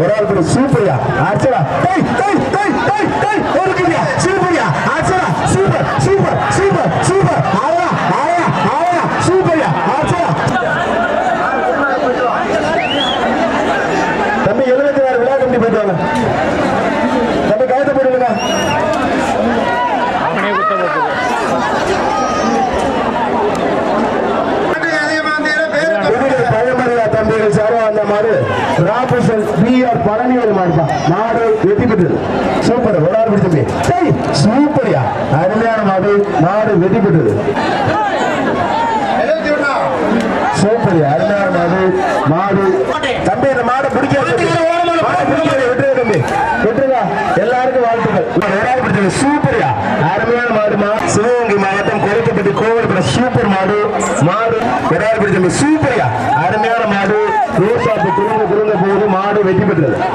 ஒரு ஆள் பேரு சூப்பரியா. ஆச்சரா டேய் டேய் டேய் டேய் டேய் ஒருக்குடியா சூப்பரியா. ஆச்சரா சூப்பர் சூப்பர் சூப்பர் சூப்பர். ஆயா ஆயா ஆயா சூப்பரியா. மாடு. ராபசல் பி ஆர் பழனிவேல் மாடுப்பா. மாடு வெற்றி பெற்றது சூப்பர். ஒரு ஆள் பிடிச்ச டேய் சூப்பர்யா. அருமையான மாடு. மாடு வெற்றி பெற்றது சூப்பர்யா. அருமையான மாடு. மாடு. தம்பி இந்த மாடை பிடிக்காது விட்டுரு தம்பி. விட்டுருங்க எல்லாருக்கும் வாழ்த்துக்கள். சூப்பர்யா. அருமையான மாடு மா. சிவகங்கை மாவட்டம் குறைக்கப்பட்டு கோவில் சூப்பர் மாடு. மாடு. ஆள் பிடிச்சது சூப்பர்யா. அருமையான மாடு ரோசாப்பு